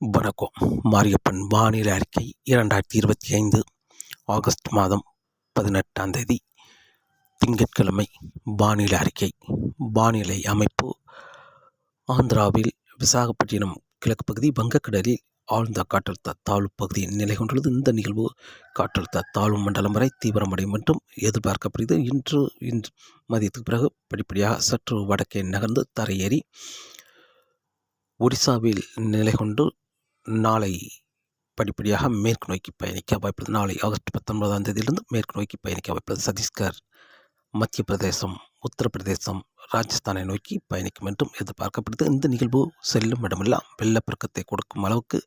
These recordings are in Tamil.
வணக்கம். மாரியப்பன் வானிலை அறிக்கை இரண்டாயிரத்தி இருபத்தி ஐந்து ஆகஸ்ட் மாதம் பதினெட்டாம் தேதி. திங்கட்கிழமை வானிலை அறிக்கை. வானிலை அமைப்பு. ஆந்திராவில் விசாகப்பட்டினம் கிழக்கு பகுதி வங்கக்கடலில் ஆழ்ந்த காற்றழுத்த தாழ்வு பகுதியில் நிலை கொண்டுள்ளது. இந்த நிகழ்வு காற்றழுத்த தாழ்வு மண்டலம் வரை தீவிரமடையும் என்றும் எதிர்பார்க்கப்படுகிறது. இன்று இன்று மதியத்துக்கு பிறகு படிப்படியாக சற்று வடக்கே நகர்ந்து தரையேறி ஒடிசாவில் நிலை கொண்டு நாளை படிப்படியாக மேற்கு நோக்கி பயணிக்க வாய்ப்புள்ளது. நாளை ஆகஸ்ட் பத்தொன்பதாம் தேதியிலிருந்து மேற்கு நோக்கி பயணிக்க வாய்ப்புள்ளது. சத்தீஸ்கர் மத்திய பிரதேசம் உத்தரப்பிரதேசம் ராஜஸ்தானை நோக்கி பயணிக்கும் என்றும் எதிர்பார்க்கப்படுது இந்த நிகழ்வு செல்லும் இடமெல்லாம் வெள்ளப்பெருக்கத்தை கொடுக்கும் அளவுக்கு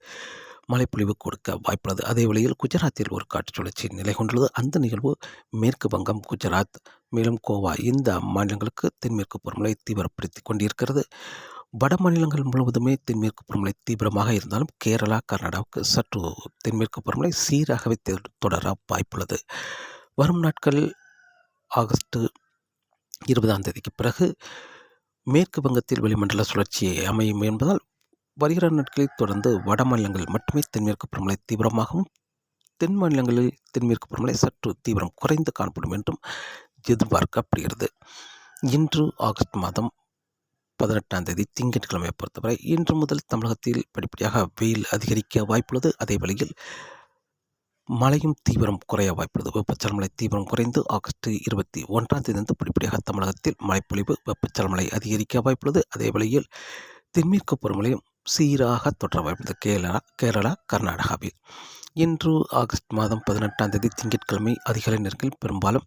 மழைப்பொழிவு கொடுக்க வாய்ப்புள்ளது. அதே வழியில் குஜராத்தில் ஒரு காற்று சுழற்சி நிலை கொண்டுள்ளது அந்த நிகழ்வு மேற்கு வங்கம் குஜராத் மேலும் கோவா இந்த மாநிலங்களுக்கு தென்மேற்கு பருவமழை தீவிரப்படுத்தி கொண்டிருக்கிறது. வட மாநிலங்கள் முழுவதுமே தென்மேற்கு பருவமழை தீவிரமாக இருந்தாலும் கேரளா கர்நாடகாவுக்கு சற்று தென்மேற்கு பருவமழை சீராகவே தொடர வாய்ப்புள்ளது. வரும் நாட்கள் ஆகஸ்ட் இருபதாம் தேதிக்கு பிறகு மேற்கு வங்கத்தில் வெளிமண்டல சுழற்சி அமையும் என்பதால் வருகிற நாட்களில் தொடர்ந்து வட மாநிலங்கள் மட்டுமே தென்மேற்கு பருவமழை தீவிரமாகவும் தென் மாநிலங்களில் தென்மேற்கு பருவமழை சற்று தீவிரம் குறைந்து காணப்படும் என்றும் எதிர்பார்க்கப்படுகிறது. இன்று ஆகஸ்ட் மாதம் பதினெட்டாம் தேதி திங்கட்கிழமையை பொறுத்தவரை இன்று முதல் தமிழகத்தில் படிப்படியாக வெயில் அதிகரிக்க வாய்ப்புள்ளது. அதே வழியில் மழையும் தீவிரம் குறைய வாய்ப்புள்ளது. வெப்பச்சலமலை தீவிரம் குறைந்து ஆகஸ்ட் இருபத்தி ஒன்றாம் தேதி படிப்படியாக தமிழகத்தில் மழைப்பொழிவு வெப்பச்சலமலை அதிகரிக்க வாய்ப்புள்ளது. அதே வழியில் தென்மேற்கு பருவமழையும் சீராக தொடர வாய்ப்புள்ளது. கேரளா கேரளா கர்நாடகாவில் இன்று ஆகஸ்ட் மாதம் பதினெட்டாம் தேதி திங்கட்கிழமை அதிகாலை நேரத்தில் பெரும்பாலும்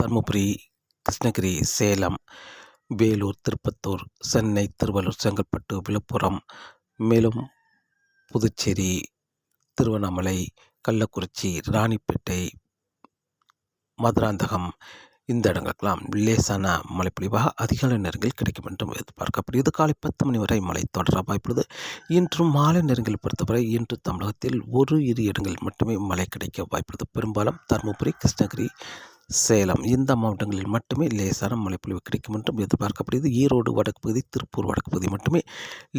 தருமபுரி கிருஷ்ணகிரி சேலம் வேலூர் திருப்பத்தூர் சென்னை திருவள்ளூர் செங்கல்பட்டு விழுப்புரம் மேலும் புதுச்சேரி திருவண்ணாமலை கள்ளக்குறிச்சி ராணிப்பேட்டை மதுராந்தகம் இந்த இடங்களுக்கெல்லாம் லேசான மழைப்பொழிவாக அதிகாலை நேரங்களில் கிடைக்கும் என்றும் எதிர்பார்க்கப்படுகிறது. காலை பத்து மணி வரை மழை தொடர வாய்ப்புள்ளது. இன்று மாலை நேரங்களில் பொறுத்தவரை இன்று தமிழகத்தில் ஒரு இரு இடங்களில் மட்டுமே மழை கிடைக்க வாய்ப்புள்ளது. பெரும்பாலும் தருமபுரி கிருஷ்ணகிரி சேலம். இந்த மாவட்டங்களில் மட்டுமே லேசான மழைப்பொழிவு கிடைக்கும் என்றும் எதிர்பார்க்கப்படுகிறது. ஈரோடு வடக்கு பகுதி திருப்பூர் வடக்கு பகுதி மட்டுமே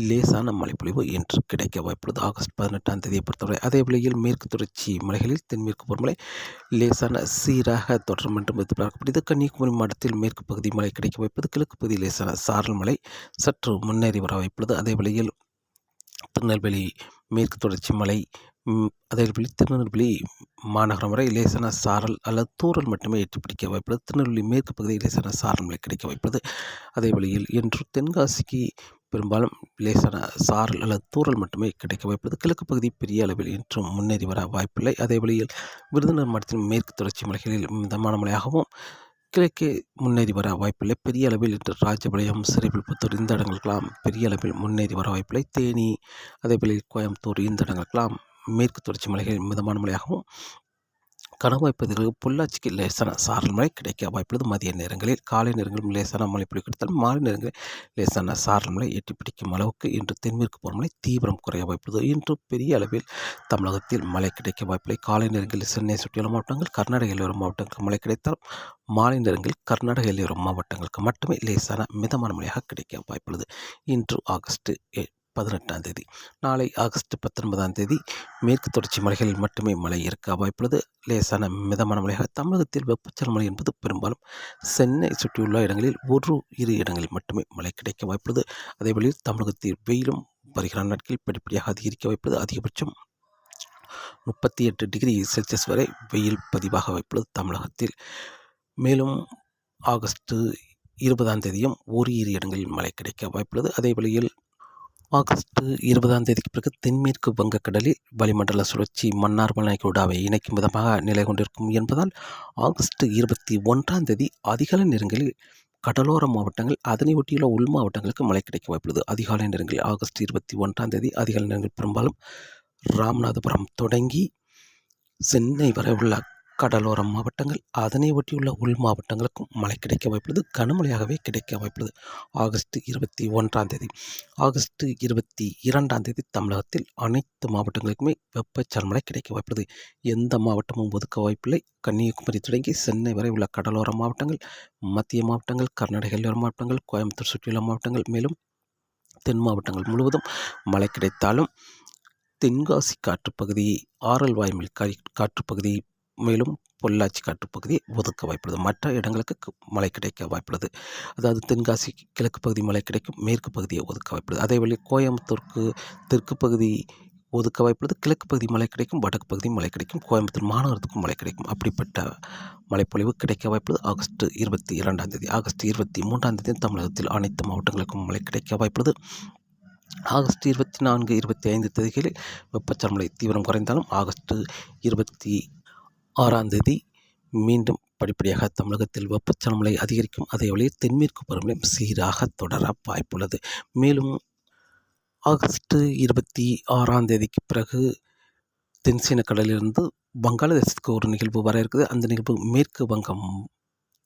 லேசான மழைப்பொழிவு என்று கிடைக்க வாய்ப்புள்ளது. ஆகஸ்ட் பதினெட்டாம் தேதியை பொறுத்தவரை அதே வேளையில் மேற்கு தொடர்ச்சி மலைகளில் தென்மேற்கு பருவமழை லேசான சீராக தொடரும் என்றும் எதிர்பார்க்கப்படுகிறது. கன்னியாகுமரி மாவட்டத்தில் மேற்கு பகுதி மழை கிடைக்க வாய்ப்பது கிழக்கு பகுதி லேசான சாரல் மழை சற்று முன்னேறி வர வாய்ப்புள்ளது. அதே வேளையில் திருநெல்வேலி மேற்கு தொடர்ச்சி மலை அதேபோல் திருநெல்வேலி மாநகரம் வரை லேசான சாரல் அல்லது தூரல் மட்டுமே ஏற்றி பிடிக்க வாய்ப்புள்ளது. திருநெல்வேலி மேற்கு பகுதியில் லேசான சாரல் மழை கிடைக்க வாய்ப்புள்ளது. அதே வழியில் இன்று தென்காசிக்கு பெரும்பாலும் லேசான சாரல் அல்லது தூரல் மட்டுமே கிடைக்க வாய்ப்புள்ளது. கிழக்கு பகுதி பெரிய அளவில் இன்றும் முன்னேறி வர வாய்ப்பில்லை. அதே வழியில் விருதுநகர் மாவட்டத்தின் மேற்கு தொடர்ச்சி மலைகளில் மிதமான மழையாகவும் கிழக்கே முன்னேறி வர வாய்ப்பில்லை. பெரிய அளவில் இன்று ராஜபாளையம் சிறைபில்புத்தூர் இந்த இடங்களுக்கெல்லாம் பெரிய அளவில் முன்னேறி வர வாய்ப்பில்லை. தேனி அதேபோல் கோயம்புத்தூர் இந்த இடங்களுக்கெல்லாம் மேற்கு தொடர்ச்சி மலைகள் மிதமான மழையாகவும் கனவாய் பகுதிகளுக்கு பொள்ளாச்சிக்கு லேசான சாரல் மழை கிடைக்க வாய்ப்புள்ளது. மதிய நேரங்களில் காலை நேரங்களில் லேசான மழை பொழி கிடைத்தாலும் மாலை நேரங்களில் லேசான சாரல் மழை எட்டி பிடிக்கும் அளவுக்கு இன்று தென்மேற்கு பருவமழை தீவிரம் குறைய வாய்ப்புள்ளது. இன்று பெரிய அளவில் தமிழகத்தில் மழை கிடைக்க வாய்ப்பில்லை. காலை நேரங்களில் சென்னை சுற்றியுள்ள மாவட்டங்கள் கர்நாடக எல்லையோர மாவட்டங்களுக்கு மழை கிடைத்தாலும் மாலை நேரங்களில் கர்நாடக எல்லையோர மாவட்டங்களுக்கு மட்டுமே லேசான மிதமான மழையாக கிடைக்க வாய்ப்புள்ளது. இன்று ஆகஸ்ட் பதினெட்டாம் தேதி. நாளை ஆகஸ்ட் பத்தொன்பதாம் தேதி மேற்கு தொடர்ச்சி மலைகளில் மட்டுமே மழை இருக்க வாய்ப்புள்ளது. லேசான மிதமான மழையாக தமிழகத்தில் வெப்பச்சல மழை என்பது பெரும்பாலும் சென்னை சுற்றியுள்ள இடங்களில் ஒரு இரு இடங்களில் மட்டுமே மழை கிடைக்க வாய்ப்புள்ளது. அதே வழியில் தமிழகத்தில் வெயிலும் வருகிற நாட்களில் படிப்படியாக அதிகரிக்க வாய்ப்புள்ளது. அதிகபட்சம் முப்பத்தி எட்டு டிகிரி செல்சியஸ் வரை வெயில் பதிவாக வாய்ப்புள்ளது தமிழகத்தில். மேலும் ஆகஸ்ட் இருபதாம் தேதியும் ஒரு இரு இடங்களில் மழை கிடைக்க வாய்ப்புள்ளது. அதே வழியில் ஆகஸ்ட் இருபதாம் தேதிக்கு பிறகு தென்மேற்கு வங்கக்கடலில் வளிமண்டல சுழற்சி மன்னார் மலைக்கூடாவை இணைக்கும் விதமாக நிலை கொண்டிருக்கும் என்பதால் ஆகஸ்ட் இருபத்தி ஒன்றாம் தேதி அதிகாலை நேரங்களில் கடலோர மாவட்டங்கள் அதனை ஒட்டியுள்ள உள் மாவட்டங்களுக்கு மழை கிடைக்க வாய்ப்புள்ளது. அதிகாலை நேரங்களில் ஆகஸ்ட் இருபத்தி ஒன்றாம் தேதி அதிகாலை நேரங்கள் பெரும்பாலும் ராமநாதபுரம் தொடங்கி சென்னை வரை உள்ள கடலோர மாவட்டங்கள் அதனை ஒட்டியுள்ள உள் மாவட்டங்களுக்கும் மழை கிடைக்க வாய்ப்புள்ளது. கனமழையாகவே கிடைக்க வாய்ப்புள்ளது. ஆகஸ்ட் இருபத்தி ஒன்றாம் தேதி ஆகஸ்ட் இருபத்தி இரண்டாம் தேதி தமிழகத்தில் அனைத்து மாவட்டங்களுக்குமே வெப்பச்சலமழை கிடைக்க வாய்ப்புள்ளது. எந்த மாவட்டமும் ஒதுக்க வாய்ப்பில்லை. கன்னியாகுமரி தொடங்கி சென்னை வரை உள்ள கடலோர மாவட்டங்கள் மத்திய மாவட்டங்கள் கர்நாடக எல்லோர மாவட்டங்கள் கோயம்புத்தூர் சுற்றியுள்ள மாவட்டங்கள் மேலும் தென் மாவட்டங்கள் முழுவதும் மழை கிடைத்தாலும் தென்காசி காற்றுப்பகுதி ஆரல் வாய்மில் காற்றுப்பகுதி மேலும் பொள்ளாச்சி காட்டுப்பகுதி ஒதுக்க வாய்ப்புள்ளது. மற்ற இடங்களுக்கு மழை கிடைக்க வாய்ப்புள்ளது. அதாவது தென்காசி கிழக்கு பகுதி மழை கிடைக்கும் மேற்கு பகுதியை ஒதுக்க வாய்ப்புள்ளது. அதே வழி கோயம்புத்தூருக்கு தெற்கு பகுதி ஒதுக்க வாய்ப்புள்ளது கிழக்கு பகுதி மழை கிடைக்கும் வடக்கு பகுதி மழை கிடைக்கும் கோயம்புத்தூர் மாநகரத்துக்கும் மழை கிடைக்கும். அப்படிப்பட்ட மழைப்பொழிவு கிடைக்க வாய்ப்புள்ளது. ஆகஸ்ட் இருபத்தி இரண்டாம் தேதி ஆகஸ்ட் இருபத்தி மூன்றாம் தேதி தமிழகத்தில் அனைத்து மாவட்டங்களுக்கும் மழை கிடைக்க வாய்ப்புள்ளது. ஆகஸ்ட் இருபத்தி நான்கு இருபத்தி ஐந்து தேதிகளில் வெப்பச்சலமழை தீவிரம் குறைந்தாலும் ஆகஸ்ட் இருபத்தி ஆறாம் தேதி மீண்டும் படிப்படியாக தமிழகத்தில் வெப்பச்சலமழை அதிகரிக்கும். அதே வழியில் தென்மேற்கு பருவமழை சீராக தொடர வாய்ப்புள்ளது. மேலும் ஆகஸ்ட் இருபத்தி ஆறாம் தேதிக்கு பிறகு தென்சீன கடலிலிருந்து வங்காளதேசத்துக்கு ஒரு நிகழ்வு வர இருக்குது. அந்த நிகழ்வு மேற்கு வங்கம்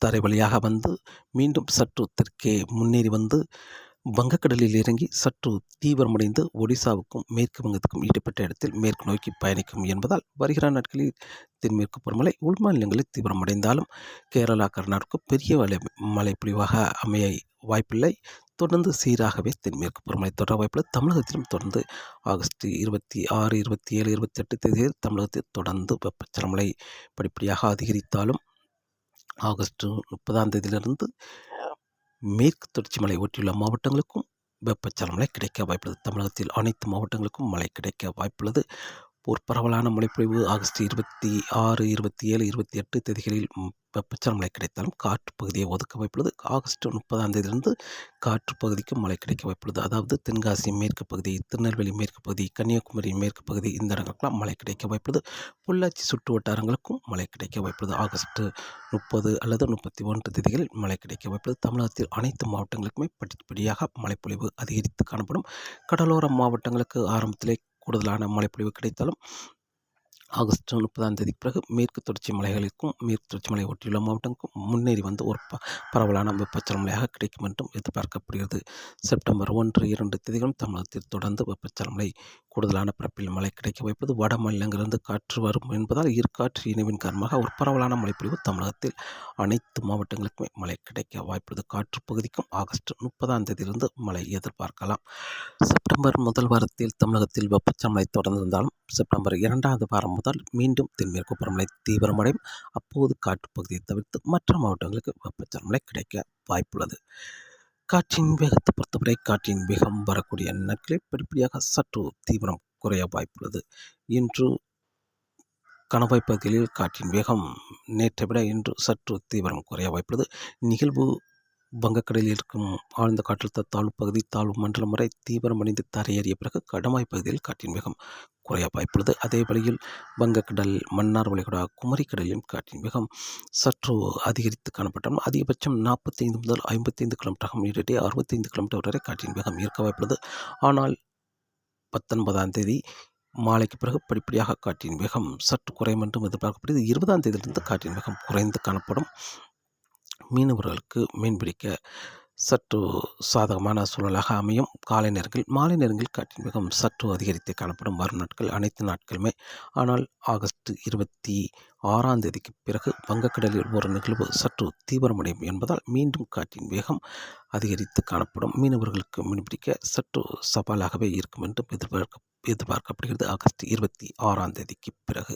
தரை வழியாக வந்து மீண்டும் சற்று தெற்கே முன்னேறி வந்து வங்கக்கடலில் இறங்கி சற்று தீவிரமடைந்து ஒடிசாவுக்கும் மேற்கு வங்கத்துக்கும் ஈடுபட்ட இடத்தில் மேற்கு நோக்கி பயணிக்கும் என்பதால் வருகிற நாட்களில் தென்மேற்கு பருவமழை உள்மாநிலங்களில் தீவிரமடைந்தாலும் கேரளா கர்நாடகா பெரிய மழை மழை பொழிவாக அமைய வாய்ப்பில்லை. தொடர்ந்து சீராகவே தென்மேற்கு பருவமழை தொடர வாய்ப்பில்லை தமிழகத்திலும் தொடர்ந்து ஆகஸ்ட் இருபத்தி ஆறு இருபத்தி ஏழு இருபத்தெட்டு தேதியில் தமிழகத்தில் தொடர்ந்து வெப்பச்சலமழை படிப்படியாக அதிகரித்தாலும் ஆகஸ்ட் முப்பதாம் தேதியிலிருந்து மேற்கு தொடர்ச்சி மலை ஒட்டியுள்ள மாவட்டங்களுக்கும் வெப்பச்சலமலை கிடைக்க வாய்ப்புள்ளது. தமிழகத்தில் அனைத்து மாவட்டங்களுக்கும் மழை கிடைக்க வாய்ப்புள்ளது. ஒரு பரவலான மழைப்பொழிவு ஆகஸ்ட் இருபத்தி ஆறு இருபத்தி ஏழு இருபத்தி எட்டு தேதிகளில் வெப்பச்சல மழை கிடைத்தாலும் காற்று பகுதியை ஒதுக்க வாய்ப்புள்ளது ஆகஸ்ட் முப்பதாம் தேதியிலிருந்து காற்று பகுதிக்கு மழை கிடைக்க வாய்ப்புள்ளது அதாவது தென்காசி மேற்கு பகுதி திருநெல்வேலி மேற்கு பகுதி கன்னியாகுமரி மேற்கு பகுதி இந்த இடங்களுக்கெல்லாம் மழை கிடைக்க வாய்ப்புள்ளது பொள்ளாச்சி சுற்று வட்டாரங்களுக்கும் மழை கிடைக்க வாய்ப்புள்ளது ஆகஸ்ட் முப்பது அல்லது முப்பத்தி ஒன்று தேதிகளில் மழை கிடைக்க வாய்ப்புள்ளது தமிழகத்தில் அனைத்து மாவட்டங்களுக்குமே படிப்படியாக மழைப்பொழிவு அதிகரித்து காணப்படும். கடலோர மாவட்டங்களுக்கு ஆரம்பத்திலே கூடுதலான மழைப்பொழிவு கிடைத்தாலும் ஆகஸ்ட் முப்பதாம் தேதிக்கு பிறகு மேற்கு தொடர்ச்சி மலைகளுக்கும் மேற்கு தொடர்ச்சி மலை ஒட்டியுள்ள மாவட்டங்களுக்கும் முன்னேறி வந்து ஒரு ப பரவலான வெப்பச்சலன மழையாக கிடைக்கும் என்றும் எதிர்பார்க்கப்படுகிறது. செப்டம்பர் ஒன்று இரண்டு தேதிகளும் தமிழகத்தில் தொடர்ந்து வெப்பச்சலன மழை கூடுதலான பரப்பில் மழை கிடைக்க வாய்ப்பது வட மாநிலங்களிலிருந்து காற்று வரும் என்பதால் இரு காற்று இணைவின் காரணமாக ஒரு பரவலான மழைப்பொழிவு தமிழகத்தில் அனைத்து மாவட்டங்களுக்குமே மழை கிடைக்க வாய்ப்புள்ளது. காற்று பகுதிக்கும் ஆகஸ்ட் முப்பதாம் தேதியிலிருந்து மழை எதிர்பார்க்கலாம். செப்டம்பர் முதல் வாரத்தில் தமிழகத்தில் வெப்பச்சலன மழை தொடர்ந்திருந்தாலும் செப்டம்பர் இரண்டாவது வாரம் முதல் மீண்டும் தென்மேற்கு பருவமழை தீவிரமடையும். அப்போது காற்றுப் பகுதியை தவிர்த்து மற்ற மாவட்டங்களுக்கு வெப்பச்சலன கிடைக்க வாய்ப்புள்ளது. காற்றின் வேகத்தை பொறுத்தவரை காற்றின் வேகம் வரக்கூடிய நாட்களில் படிப்படியாக சற்று தீவிரம் குறைய வாய்ப்புள்ளது. இன்று கணவாய் பகுதிகளில் காற்றின் வேகம் நேற்றை விட இன்று சற்று தீவிரம் குறைய வாய்ப்புள்ளது. நிகழ்வு வங்கக்கடலில் இருக்கும் ஆழ்ந்த காற்றழுத்த தாழ்வு பகுதி தாழ்வு மண்டலம் வரை தீவிரமடைந்து தரையேறிய பிறகு கடமாய் பகுதியில் காற்றின் வேகம் குறைய வாய்ப்புள்ளது. அதே வழியில் வங்கக்கடல் மன்னார் வளைகுடா குமரிக்கடலிலும் காற்றின் வேகம் சற்று அதிகரித்து காணப்பட்டாலும் அதிகபட்சம் நாற்பத்தைந்து முதல் ஐம்பத்தைந்து கிலோமீட்டர் இடையே அறுபத்தைந்து கிலோமீட்டர் வரை காற்றின் வேகம் இருக்க வாய்ப்புள்ளது. ஆனால் பத்தொன்பதாம் தேதி மாலைக்கு பிறகு படிப்படியாக காற்றின் வேகம் சற்று குறையும் என்றும் எதிர்பார்க்கப்படுகிறது. இருபதாம் தேதியிலிருந்து காற்றின் வேகம் குறைந்து காணப்படும் மீனவர்களுக்கு மீன்பிடிக்க சற்று சாதகமான சூழலாக அமையும். காலை நேரங்களில் மாலை நேரங்களில் காற்றின் வேகம் சற்று அதிகரித்து காணப்படும். வரும் நாட்கள் அனைத்து நாட்களுமே. ஆனால் ஆகஸ்ட் இருபத்தி ஆறாம் தேதிக்கு பிறகு வங்கக்கடலில் ஒரு நிகழ்வு சற்று தீவிரமடையும் என்பதால் மீண்டும் காற்றின் வேகம் அதிகரித்து காணப்படும். மீனவர்களுக்கு மீன்பிடிக்க சற்று சவாலாகவே இருக்கும் என்றும் எதிர்பார்க்க எதிர்பார்க்கப்படுகிறது. ஆகஸ்ட் இருபத்தி ஆறாம் தேதிக்கு பிறகு